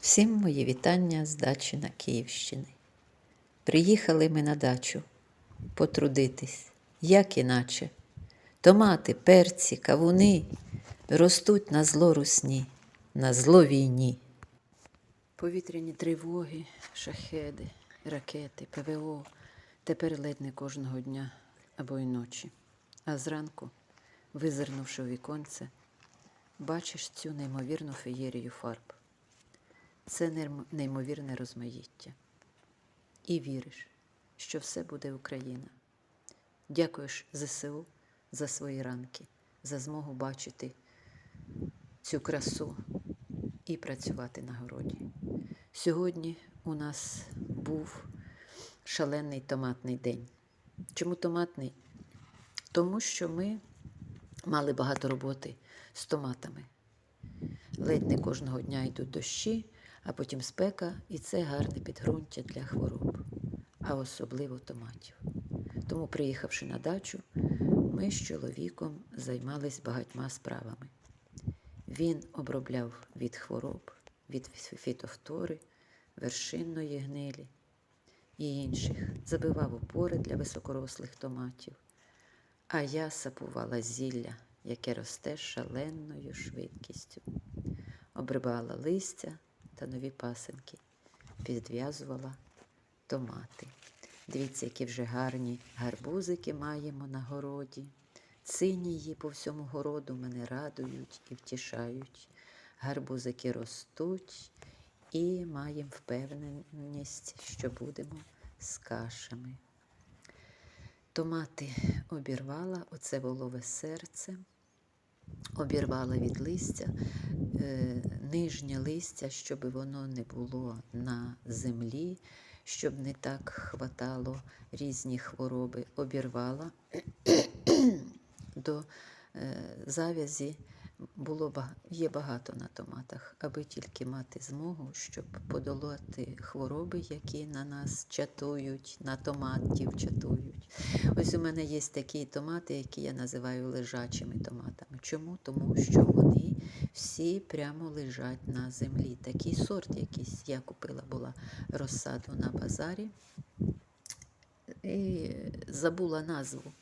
Всім мої вітання з дачі на Київщини. Приїхали ми на дачу потрудитись, як іначе. Томати, перці, кавуни ростуть на зло русні, на зло війні. Повітряні тривоги, шахеди, ракети, ПВО тепер ледь не кожного дня або й ночі. А зранку, визирнувши у віконце, бачиш цю неймовірну феєрію фарб. Це неймовірне розмаїття. І віриш, що все буде Україна. Дякуєш ЗСУ за свої ранки, за змогу бачити цю красу і працювати на городі. Сьогодні у нас був шалений томатний день. Чому томатний? Тому що ми мали багато роботи з томатами. Ледь не кожного дня йдуть дощі, а потім спека, і це гарне підґрунтя для хвороб, а особливо томатів. Тому, приїхавши на дачу, ми з чоловіком займались багатьма справами. Він обробляв від хвороб, від фітофтори, вершинної гнилі і інших, забивав опори для високорослих томатів, а я сапувала зілля, яке росте шаленою швидкістю обривала листя та нові пасинки, підв'язувала томати. Дивіться, які вже гарні гарбузики маємо на городі. Синії по всьому городу мене радують і втішають. Гарбузики ростуть і маємо впевненість, що будемо з кашами. Томати обірвала, оце волове серце обірвала від листя е, нижнє листя, щоб воно не було на землі, щоб не так хватало різні хвороби. Обірвала до е, завязі було є багато на томатах, аби тільки мати змогу, щоб подолати хвороби, які на нас чатують, на томатів чатують. Ось у мене є такі томати, які я називаю лежачими томатами. Чому? Тому що вони всі прямо лежать на землі. Такий сорт якийсь я купила була розсаду на базарі і забула назву.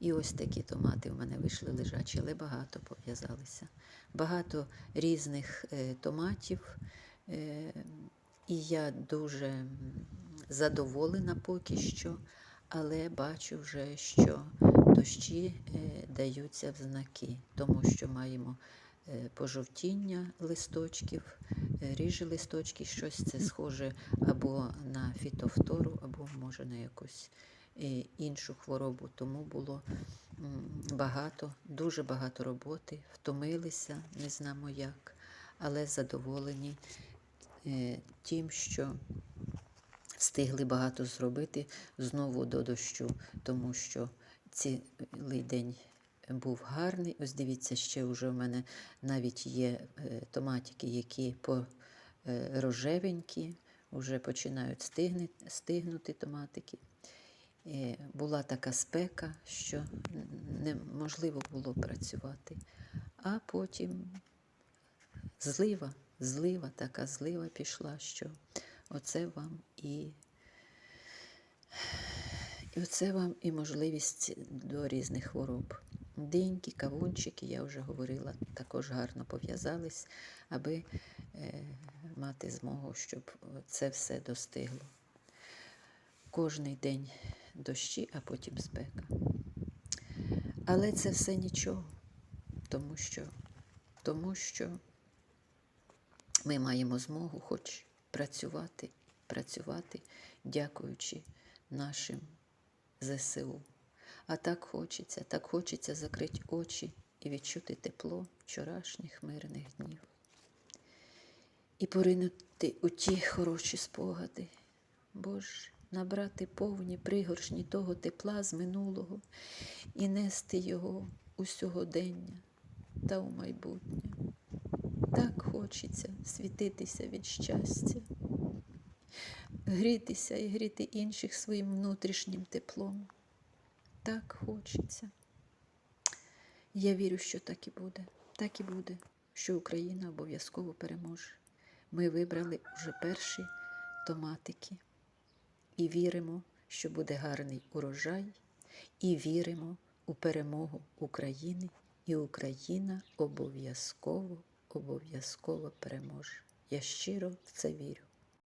І ось такі томати в мене вийшли лежачі, але багато пов'язалися. Багато різних е, томатів. Е, і я дуже задоволена поки що, але бачу вже, що дощі е, даються в знаки, тому що маємо пожовтіння листочків, ріже листочки, щось це схоже або на фітофтору, або може на якусь іншу хворобу. Тому було багато, дуже багато роботи, втомилися, не знаємо як, але задоволені е, тим, що встигли багато зробити знову до дощу, тому що цілий день був гарний. Ось дивіться, ще вже в мене навіть є е, томатики, які по е, вже починають стигнути томатики. Е, Була така спека, що неможливо було працювати. А потім злива, злива, така злива пішла, що оце вам і, і оце вам і можливість до різних хвороб. Диньки, кавунчики, я вже говорила, також гарно пов'язались, аби е, мати змогу, щоб це все достигло. Кожний день дощі, а потім спека. Але це все нічого, тому що, тому що ми маємо змогу хоч працювати, працювати, дякуючи нашим ЗСУ. А так хочеться, так хочеться закрити очі і відчути тепло вчорашніх мирних днів. І поринути у ті хороші спогади. Боже, набрати повні пригоршні того тепла з минулого і нести його у сьогодення та у майбутнє. Так хочеться світитися від щастя, грітися і гріти інших своїм внутрішнім теплом. Так хочеться. Я вірю, що так і буде. Так і буде, що Україна обов'язково переможе. Ми вибрали вже перші томатики і віримо, що буде гарний урожай, і віримо у перемогу України, і Україна обов'язково, обов'язково переможе. Я щиро в це вірю.